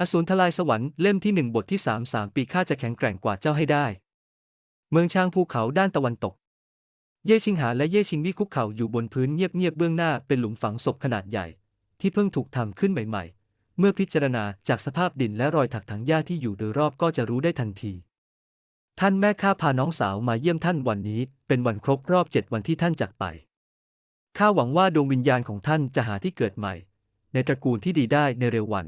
อสูรทลายสวรรค์เล่มที่หนึ่งบทที่สามสามปีข้าจะแข็งแกร่งกว่าเจ้าให้ได้ เมืองช้างภูเขาด้านตะวันตก เย่ชิงหาและเย่ชิงวี่คุกเข่าอยู่บนพื้นเงียบๆเบื้องหน้าเป็นหลุมฝังศพขนาดใหญ่ ที่เพิ่งถูกทำขึ้นใหม่ ๆ เมื่อพิจารณาจากสภาพดินและรอยถักถังหญ้าที่อยู่โดยรอบก็จะรู้ได้ทันที ท่านแม่ข้าพาน้องสาวมาเยี่ยมท่านวันนี้ เป็นวันครบรอบเจ็ดวันที่ท่านจากไปข้าหวังว่าดวงวิญญาณของท่านจะหาที่เกิดใหม่ ในตระกูลที่ดีได้ในเร็ววัน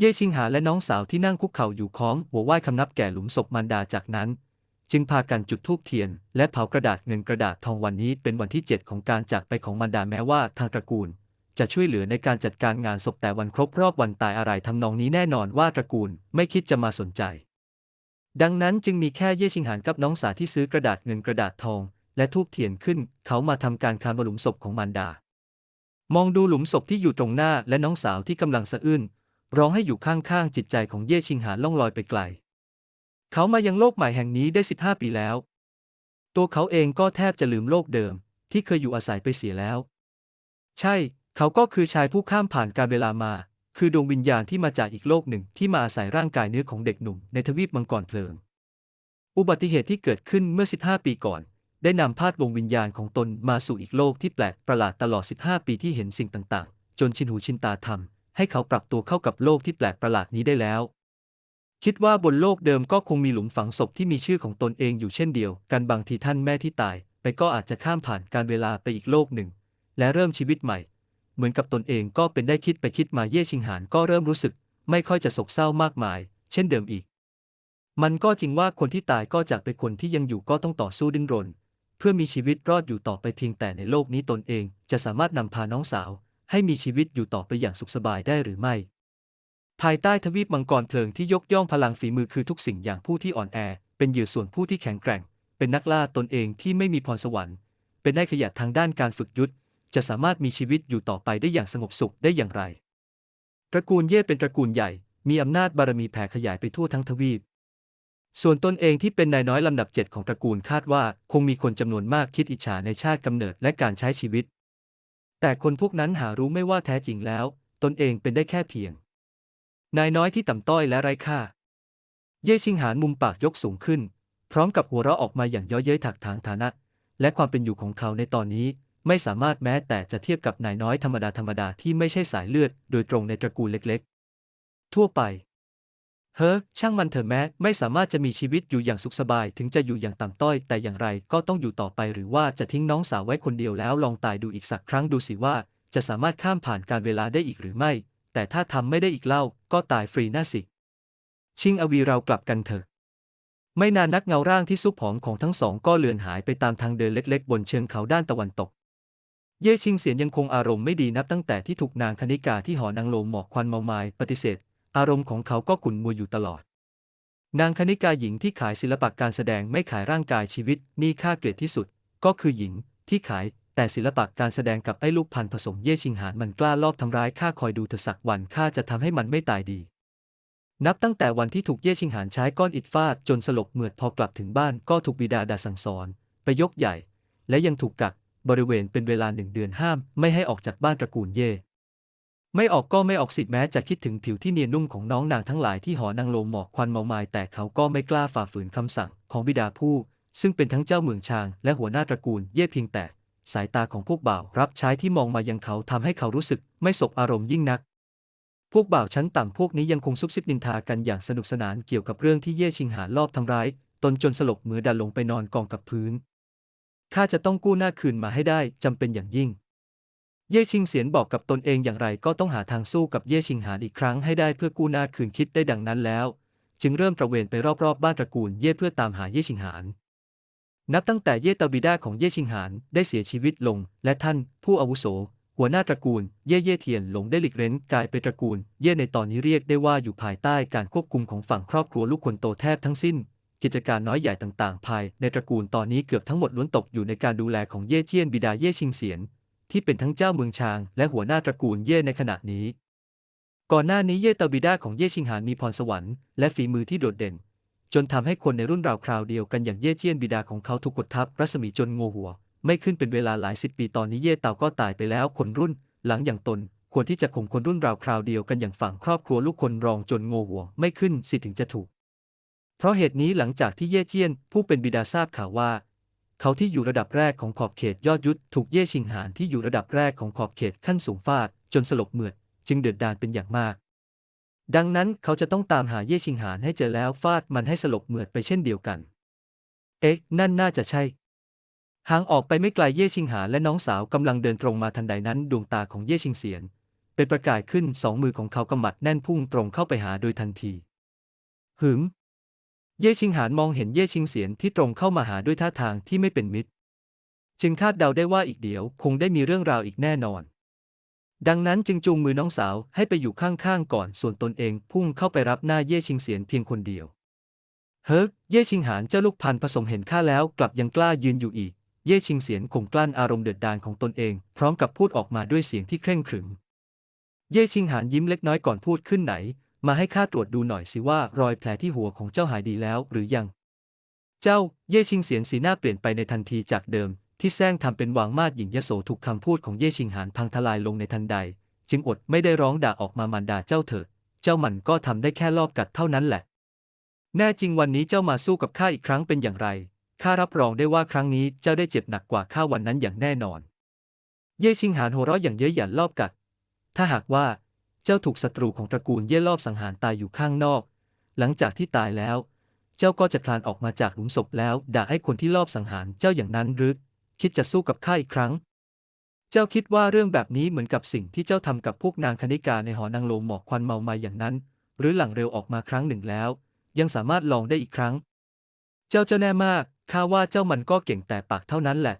เย่ชิงหาและน้องสาวที่นั่งคุกเข่าอยู่ค้อมหัวไหว้คำนับแก่หลุมศพมารดาจากนั้น จึงพากันจุดธูปเทียน และเผากระดาษเงินกระดาษทองวันนี้เป็นวันที่ 7 ของการจากไปของมารดาแม้ว่าทางตระกูล จะช่วยเหลือในการจัดการงานศพแต่วันครบรอบวันตายอะไรทำนองนี้แน่นอนว่าตระกูลไม่คิดจะมาสนใจ ดังนั้นจึงมีแค่เย่ชิงหานกับน้องสาวที่ซื้อกระดาษเงินกระดาษทอง และทูบเทียนขึ้น เขามาทำการคานบนหลุมศพของมารดามองดูหลุมศพที่อยู่ตรงหน้าและน้องสาวที่กำลังสะอื้น ร้องให้อยู่ข้างๆจิตใจของเย่ชิงหาล่องลอยไปไกล เขามายังโลกใหม่แห่งนี้ได้ 15 ปีแล้ว ตัวเขาเองก็แทบจะลืมโลกเดิม ที่เคยอยู่อาศัยไปเสียแล้ว ใช่ เขาก็คือชายผู้ข้ามผ่านการเวลามา คือดวงวิญญาณที่มาจากอีกโลกหนึ่งที่มาอาศัยร่างกายเนื้อของเด็กหนุ่มในทวีปมังกรเพลิง อุบัติเหตุที่เกิดขึ้นเมื่อ 15 ปีก่อน ได้นำพาดวงวิญญาณของตนมาสู่อีกโลกที่แปลกประหลาดตลอด 15 ปีที่เห็นสิ่งต่างๆ จนชินหูชินตาทำ ให้เขาปรับตัวเข้ากับโลกที่แปลกประหลาดนี้ได้แล้ว คิดว่าบนโลกเดิมก็คงมีหลุมฝังศพที่มีชื่อของตนเองอยู่เช่นเดียว กันบางทีท่านแม่ที่ตาย ไปก็อาจจะข้ามผ่านการเวลาไปอีกโลกหนึ่ง และเริ่มชีวิตใหม่ เหมือนกับตนเองก็เป็นได้คิดไปคิดมาเย่ชิงหานก็เริ่มรู้สึก ไม่ค่อยจะโศกเศร้ามากมาย เช่นเดิมอีก มันก็จริงว่าคนที่ตายก็จากไปคนที่ยังอยู่ก็ต้องต่อสู้ดิ้นรนเพื่อมีชีวิตรอดอยู่ต่อไปเพียงแต่ในโลกนี้ตนเองจะสามารถนำพาน้องสาว ให้มีชีวิตอยู่ต่อไปอย่างสุขสบายได้หรือไม่ ภายใต้ทวีปมังกรเพลิงที่ยกย่องพลังฝีมือคือทุกสิ่งอย่างผู้ที่อ่อนแอ เป็นเหยื่อส่วนผู้ที่แข็งแกร่ง เป็นนักล่าตนเองที่ไม่มีพรสวรรค์ เป็นได้ขยันทางด้านการฝึกยุทธจะสามารถมีชีวิตอยู่ต่อไปได้อย่างสงบสุขได้อย่างไร ตระกูลเย่เป็นตระกูลใหญ่ มีอำนาจบารมีแผ่ขยายไปทั่วทั้งทวีป ส่วนตนเองที่เป็นนายน้อยลำดับเจ็ดของตระกูลคาดว่า คงมีคนจำนวนมากคิดอิจฉาในชาติกำเนิดและการใช้ชีวิต แต่คนพวกนั้นหารู้ไม่ว่าแท้จริงแล้ว ตนเองเป็นได้แค่เพียง นายน้อยที่ต่ำต้อยและไร้ค่า เย่ชิงหานมุมปากยกสูงขึ้น พร้อมกับหัวเราะออกมาอย่างย้อเย้ยถักถางฐานะ และความเป็นอยู่ของเขาในตอนนี้ไม่สามารถแม้แต่จะเทียบกับนายน้อยธรรมดาธรรมดาที่ไม่ใช่สายเลือด โดยตรงในตระกูลเล็ก ๆ ทั่วไป เฮ้อช่างมันเถอะแม้ไม่สามารถจะมีชีวิตอยู่อย่างสุขสบายถึงจะอยู่อย่างต่ำต้อย แต่อย่างไรก็ต้องอยู่ต่อไปหรือว่าจะทิ้งน้องสาวไว้คนเดียวแล้วลองตายดูอีกสักครั้งดูสิว่า จะสามารถข้ามผ่านการเวลาได้อีกหรือไม่ แต่ถ้าทำไม่ได้อีกเล่า ก็ตายฟรีน่าสิ ชิงอวีเรากลับกันเถอะ ไม่นานนักเงาร่างที่ซุบผอมของทั้งสองก็เลือนหายไปตามทางเดินเล็ก ๆ บนเชิงเขาด้านตะวันตกเย่ชิงเสียนยังคงอารมณ์ไม่ดีนับตั้งแต่ที่ถูกนางคณิกาที่หอนางโลมหมอกควันเมามายปฏิเสธ อารมณ์ของเขาก็ขุ่นมัวอยู่ตลอด นางคณิกาหญิงที่ขายศิลปะการแสดงไม่ขายร่างกายชีวิตนี่ค่าเกลียดที่สุด ก็คือหญิงที่ขายแต่ศิลปะการแสดงกับไอ้ลูกพันผสมเย่ชิงหานมันกล้าลอบทำร้ายข้าคอยดูเถอะสักวันข้าจะทำให้มันไม่ตายดี นับตั้งแต่วันที่ถูกเย่ชิงหานใช้ก้อนอิฐฟาดจนสลบเหมือดพอกลับถึงบ้านก็ถูกบิดาด่าสั่งสอน ไปยกใหญ่ และยังถูกกักบริเวณเป็นเวลาหนึ่งเดือนห้าม ไม่ให้ออกจากบ้านตระกูลเย่ ไม่ออกก็ไม่ออกสิทธิ์แม้จะคิดถึงผิวที่เนียนนุ่มของน้องนางทั้งหลายที่หอนางโลมหมอกควันเมามายแต่เขาก็ไม่กล้าฝ่าฝืนคำสั่งของบิดาผู้ ซึ่งเป็นทั้งเจ้าเมืองชาง และหัวหน้าตระกูลเย่เพียงแต่ สายตาของพวกบ่าวรับใช้ที่มองมายังเขาทำให้เขารู้สึกไม่สบอารมณ์ยิ่งนัก พวกบ่าวชั้นต่ำพวกนี้ยังคงซุบซิบนินทากันอย่างสนุกสนานเกี่ยวกับเรื่องที่เย่ชิงหาลอบทำร้าย ตนจนสลบเหมือดันลงไปนอนกองกับพื้นข้าจะต้องกู้หน้าคืนมาให้ได้จำเป็นอย่างยิ่ง เย่ชิงเสียนบอกกับตนเองอย่างไรก็ต้องหาทางสู้กับเย่ชิงหานอีกครั้งให้ได้เพื่อกู้หน้าคืนคิดได้ดังนั้นแล้ว จึงเริ่มตระเวนไปรอบๆบบ้านตระกูลเย่เพื่อตามหาเย่ชิงหานนับตั้งแต่เย่เตาบิดาของเย่ชิงหานได้เสียชีวิตลง และท่านผู้อาวุโส หัวหน้าตระกูลเย่เย่เทียนหลงได้หลีกเล้นกลายเป็นตระกูล เย่ในตอนนี้เรียกได้ว่าอยู่ภายใต้การควบคุมของฝั่งครอบครัวลูกคนโตแทบทั้งสิ้น กิจการน้อยใหญ่ต่างๆ ภายในตระกูลตอนนี้เกือบทั้งหมดล้วนตกอยู่ในการดูแลของเย่เจี้ยนบิดาเย่ชิงเสียน ที่เป็นทั้งเจ้าเมืองชาง และหัวหน้าตระกูลเย่ในขณะนี้ ก่อนหน้านี้เย่เตาบิดาของเย่ชิงหานมีพรสวรรค์และฝีมือที่โดดเด่น จนทำให้คนในรุ่นราวคราวเดียวกันอย่างเย่เจี้ยนบิดาของเขาถูกกดทับรัศมีจนงัวหัว ไม่ขึ้นเป็นเวลาหลายสิบปีตอนนี้เย่เตาก็ตายไปแล้วคนรุ่น หลังอย่างตนควรที่จะข่มคนรุ่นราวคราวเดียวกันอย่างฝั่งครอบครัวลูกคนรองจนโงหัวไม่ขึ้นสิถึงจะถูก เพราะเหตุนี้หลังจากที่เย่เจี้ยนผู้เป็นบิดาทราบข่าวว่า เขาที่อยู่ระดับแรกของขอบเขตยอดยุทธถูกเย่ชิงหานที่อยู่ระดับแรกของขอบเขตขั้นสูงฟาดจนสลบเหมือดจึงเดือดดาลเป็นอย่างมาก ดังนั้นเขาจะต้องตามหาเย่ชิงหานให้เจอแล้วฟาดมันให้สลบเหมือดไปเช่นเดียวกัน เอ๊ะนั่นน่าจะใช่ห่างออกไปไม่ไกลเย่ชิงหานและน้องสาวกำลังเดินตรงมาทันใดนั้นดวงตาของเย่ชิงเสียน เป็นประกายขึ้นสองมือของเขากำมัดแน่นพุ่งตรงเข้าไปหาโดยทันที หืม เย่ชิงหานมองเห็นเย่ชิงเสียนที่ตรงเข้ามาหาด้วยท่าทางที่ไม่เป็นมิตร จึงคาดเดาได้ว่าอีกเดี๋ยวคงได้มีเรื่องราวอีกแน่นอน ดังนั้นจึงจูงมือน้องสาวให้ไปอยู่ข้างๆก่อนส่วนตนเองพุ่งเข้าไปรับหน้าเย่ชิงเสียนเพียงคนเดียว เฮ้ยเย่ชิงหานเจ้าลูกพันผสมเห็นข้าแล้วกลับยังกล้ายืนอยู่อีก เย่ชิงเสียนข่มกลั้นอารมณ์เดือดดาลของตนเอง พร้อมกับพูดออกมาด้วยเสียงที่เคร่งขรึม เย่ชิงหานยิ้มเล็กน้อยก่อนพูดขึ้นไหน มาให้ข้าตรวจดูหน่อยสิว่ารอยแผลที่หัวของเจ้าหายดีแล้วหรือยัง เจ้าเย่ชิงเสียนสีหน้าเปลี่ยนไปในทันทีจากเดิม ที่แซงทำเป็นวางมาดหญิงยโสถูกคำพูดของเย่ชิงหานพังทลายลงในทันใด จึงอดไม่ได้ร้องด่าออกมามันด่าเจ้าเถิด เจ้ามันก็ทำได้แค่ลอบกัดเท่านั้นแหละ แน่จริงวันนี้เจ้ามาสู้กับข้าอีกครั้งเป็นอย่างไรข้ารับรองได้ว่าครั้งนี้เจ้าได้เจ็บหนักกว่าข้าวันนั้นอย่างแน่นอน เย่ชิงหานหัวเราะอย่างเย้ยหยันลอบกัด ถ้าหากว่า เจ้าถูกศัตรูของตระกูลเย่ลอบสังหารตายอยู่ข้างนอก หลังจากที่ตายแล้ว เจ้าก็จะคลานออกมาจากหลุมศพแล้ว ด่าให้คนที่ลอบสังหารเจ้าอย่างนั้นหรือ คิดจะสู้กับข้าอีกครั้ง เจ้าคิดว่าเรื่องแบบนี้เหมือนกับสิ่งที่เจ้าทำกับพวกนางคณิกาในหอนางโลมหมอกควันเมามาอย่างนั้น หรือหลังเร็วออกมาครั้งหนึ่งแล้ว ยังสามารถลองได้อีกครั้ง เจ้าเจ้าแน่มากข้าว่าเจ้ามันก็เก่งแต่ปากเท่านั้นแหละ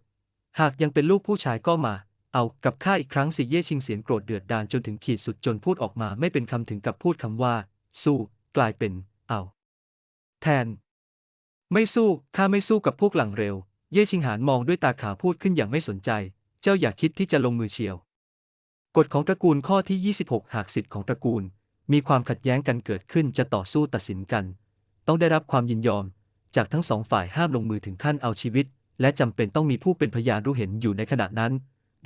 หากยังเป็นลูกผู้ชายก็มา เอากับข้าอีกครั้งสิเย่ชิงเสียงโกรธเดือดดาลจนถึงขีดสุดจนพูดออกมาไม่เป็นคำถึงกับพูดคำว่า สู้ กลายเป็น เอา แทน ไม่สู้ข้าไม่สู้กับพวกหลังเร็ว เย่ชิงหานมองด้วยตาขาวพูดขึ้นอย่างไม่สนใจ เจ้าอย่าคิดที่จะลงมือเชียว กฎของตระกูลข้อที่ 26 หากสิทธิ์ของตระกูล มีความขัดแย้งกันเกิดขึ้นจะต่อสู้ตัดสินกัน ต้องได้รับความยินยอม จากทั้งสองฝ่ายห้ามลงมือถึงขั้นเอาชีวิต และจำเป็นต้องมีผู้เป็นพยานรู้เห็นอยู่ในขณะนั้น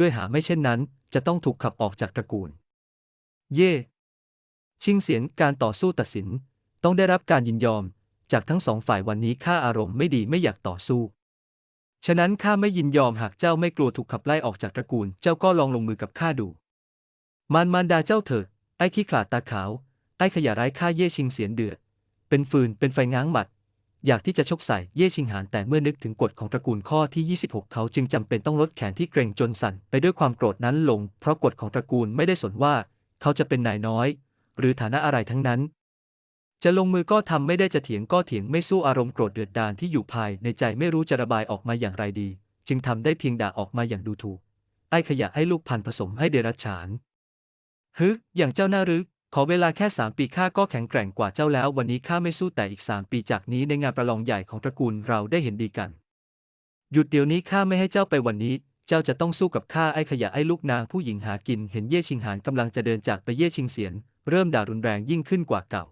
ด้วยหาไม่เช่นนั้น จะต้องถูกขับออกจากตระกูล เย่ ชิงเสียนการต่อสู้ตัดสิน ต้องได้รับการยินยอม จากทั้งสองฝ่ายวันนี้ข้าอารมณ์ไม่ดีไม่อยากต่อสู้ ฉะนั้นข้าไม่ยินยอมหากเจ้าไม่กลัวถูกขับไล่ออกจากตระกูล เจ้าก็ลองลงมือกับข้าดู มารมารดาเจ้าเถิดไอ้ขี้ขลาดตาขาว ไอ้ขยะไร้ค่าเย่ชิงเสียนเดือด เป็นฟืนเป็นไฟง้างหมัด อยากที่จะชกใส่เย่ชิงหานแต่เมื่อนึกถึงกฎของตระกูลข้อที่ 26 เขาจึงจำเป็นต้องลดแขนที่เกรงจนสั่นไปด้วยความโกรธนั้นลง เพราะกฎของตระกูลไม่ได้สนว่า เขาจะเป็นนายน้อย หรือฐานะอะไรทั้งนั้น จะลงมือก็ทำไม่ได้จะเถียงก็เถียงไม่สู้อารมณ์โกรธเดือดดาลที่อยู่ภายในใจไม่รู้จะระบายออกมาอย่างไรดี จึงทำได้เพียงด่าออกมาอย่างดูถูกไอ้ขยะให้ลูกพันผสมให้เดรัจฉานฮึอย่างเจ้าหน้ารึก ขอเวลาแค่สามปีข้าก็แข็งแกร่งกว่าเจ้าแล้ว วันนี้ข้าไม่สู้แต่อีกสามปีจากนี้ในงานประลองใหญ่ของตระกูลเราได้เห็นดีกัน หยุดเดี๋ยวนี้ข้าไม่ให้เจ้าไปวันนี้ เจ้าจะต้องสู้กับข้าไอ้ขยะไอ้ลูกนางผู้หญิงหากิน เห็นเย่ชิงหานกำลังจะเดินจากไปเย่ชิงเสียน เริ่มด่ารุนแรงยิ่งขึ้นกว่าเก่า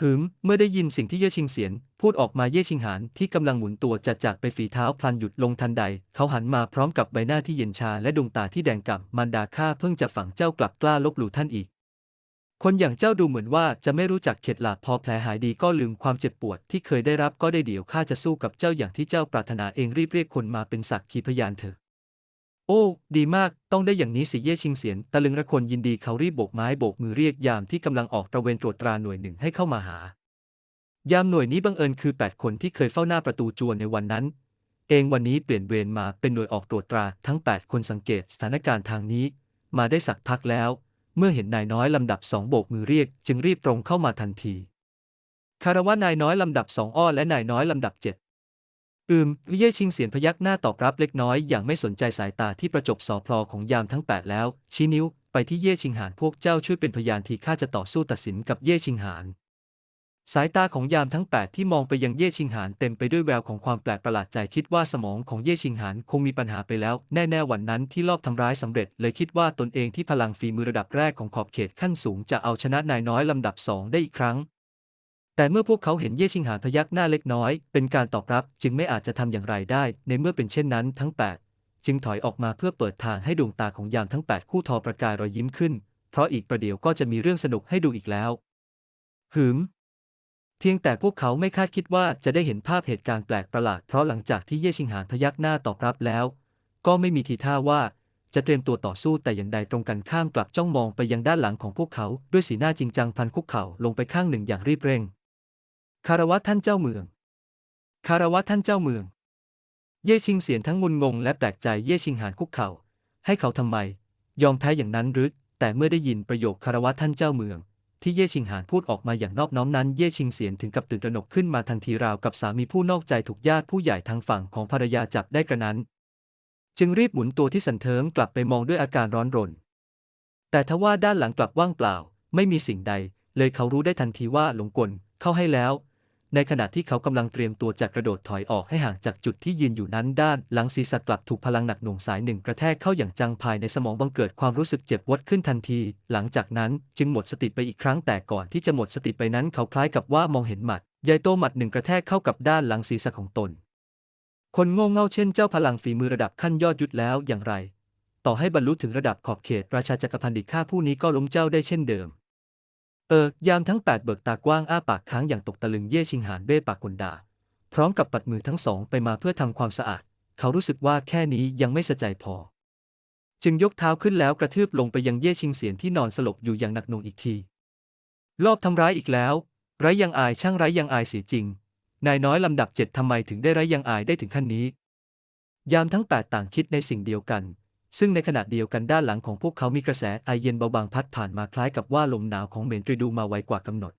หืม เมื่อได้ยินสิ่งที่เย่ชิงเสียน พูดออกมาเย่ชิงหานที่กำลังหมุนตัวจะจากไปฝีเท้าพลันหยุดลงทันใด เขาหันมาพร้อมกับใบหน้าที่เย็นชาและดวงตาที่แดงก่ำมันดาข้าเพิ่งจะฝังเจ้ากลับกล้าลบหลู่ท่านอีก คนอย่างเจ้าดูเหมือนว่าจะไม่รู้จักเข็ดหลาบพอแผลหายดีก็ลืมความเจ็บปวดที่เคยได้รับก็ได้เดี๋ยวข้าจะสู้กับเจ้าอย่างที่เจ้าปรารถนาเองรีบเรียกคนมาเป็นสักขีพยานเถอะ โอ้ ดีมาก ต้องได้อย่างนี้สิเย่ชิงเสียนตะลึงระคนยินดีเขารีบโบกไม้โบกมือเรียกยามที่กำลังออกตระเวนตรวจตราหน่วยหนึ่งให้เข้ามาหา ยามหน่วยนี้บังเอิญคือ 8 คนที่เคยเฝ้าหน้าประตูจวนในวันนั้น เองวันนี้เปลี่ยนเวรมาเป็นหน่วยออกตรวจตราทั้ง 8 คนสังเกตสถานการณ์ทางนี้ มาได้สักพักแล้ว เมื่อเห็นนายน้อยลำดับสองโบกมือเรียก จึงรีบตรงเข้ามาทันที คารวะนายน้อยลำดับสองอ้อและนายน้อยลำดับเจ็ดอืมเย่ชิงเสียนพยักหน้าตอบรับเล็กน้อยอย่างไม่สนใจสายตาที่ประจบสอพลอของยามทั้งแปดแล้ว ชี้นิ้ว ไปที่เย่ชิงหานพวกเจ้าช่วยเป็นพยานทีข้าจะต่อสู้ตัดสินกับเย่ชิงหาน สายตาของยามทั้ง 8 ที่มองไปยังเย่ชิงหานเต็มไปด้วยแววของความแปลกประหลาดใจคิดว่าสมองของเย่ชิงหานคงมีปัญหาไปแล้ว แน่ๆวันนั้นที่ลอบทำร้ายสำเร็จ เลยคิดว่าตนเองที่พลังฝีมือระดับแรกของขอบเขตขั้นสูงจะเอาชนะนายน้อยลำดับสองได้อีกครั้ง แต่เมื่อพวกเขาเห็นเย่ชิงหานพยักหน้าเล็กน้อย เป็นการตอบรับจึงไม่อาจจะทำอย่างไรได้ ในเมื่อเป็นเช่นนั้นทั้ง 8 จึงถอยออกมาเพื่อเปิดทางให้ดวงตาของยามทั้งแปดคู่ทอประกายรอยยิ้มขึ้น เพราะอีกประเดี๋ยวก็จะมีเรื่องสนุกให้ดูอีกแล้วหืม พียงแต่พวกเขาไม่คาดคิดว่าจะได้เห็นภาพเหตุการณ์แปลกประหลาดเพราะหลังจากที่เย่ชิงหานพยักหน้าตอบรับแล้ว ก็ไม่มีทีท่าว่าจะเตรียมตัวต่อสู้แต่อย่างใดตรงกันข้ามกลับจ้องมองไปยังด้านหลังของพวกเขาด้วยสีหน้าจริงจังพันคุกเข่าลงไปข้างหนึ่งอย่างรีบเร่ง คารวะท่านเจ้าเมือง คารวะท่านเจ้าเมือง เย่ชิงเสียนทั้งงุนงงและแปลกใจเย่ชิงหานคุกเข่า ให้เขาทำไม ยอมแพ้อย่างนั้นหรือแต่เมื่อได้ยินประโยคคารวะท่านเจ้าเมือง ที่เย่ชิงหานพูดออกมาอย่างนอบน้อมนั้นเย่ชิงเสียนถึงกับตื่นตระหนกขึ้นมาทันทีราวกับสามีผู้นอกใจถูกญาติผู้ใหญ่ทางฝั่งของภรรยาจับได้กระนั้น จึงรีบหมุนตัวที่สันเทิงกลับไปมองด้วยอาการร้อนรน แต่ทว่าด้านหลังกลับว่างเปล่า ไม่มีสิ่งใด เลยเขารู้ได้ทันทีว่าหลงกลเข้าให้แล้ว ในขณะที่เขากำลังเตรียมตัวจะกระโดดถอยออกให้ห่างจากจุดที่ยืนอยู่นั้นด้าน หลังศีรษะกลับถูกพลังหนักหน่วงสายหนึ่งกระแทกเข้าอย่างจังภายในสมองบังเกิดความรู้สึกเจ็บวดขึ้นทันที หลังจากนั้นจึงหมดสติไปอีกครั้งแต่ก่อนที่จะหมดสติไปนั้นเขาคล้ายกับว่ามองเห็นหมัดใหญ่โตหมัดหนึ่งกระแทกเข้ากับด้านหลังศีรษะของตน คนโง่เง่าเช่นเจ้าพลังฝีมือระดับขั้นยอดยุทธแล้วอย่างไร ต่อให้บรรลุถึงระดับขอบเขตราชาจักรพันธ์อีกข้าผู้นี้ก็ล้มเจ้าได้เช่นเดิม เออยามทั้งแปดเบิกตากว้างอ้าปากค้างอย่างตกตะลึงเย่ชิงหานเบ้ปากกลดา พร้อมกับปัดมือทั้งสองไปมาเพื่อทำความสะอาด เขารู้สึกว่าแค่นี้ยังไม่สะใจพอ จึงยกเท้าขึ้นแล้วกระทืบลงไปยังเย่ชิงเสียนที่นอนสลบอยู่อย่างหนักหน่วงอีกทีรอบทำร้ายอีกแล้ว ไร้ยังอายช่างไร้ยังอายเสียจริง นายน้อยลำดับเจ็ดทำไมถึงได้ไร้ยังอายได้ถึงขั้นนี้ ยามทั้งแปดต่างคิดในสิ่งเดียวกัน ซึ่งในขณะเดียวกันด้านหลังของพวกเขามีกระแสไอเย็นเบาบางพัดผ่านมาคล้ายกับว่าลมหนาวของเมนตรีดูมาไวกว่ากำหนด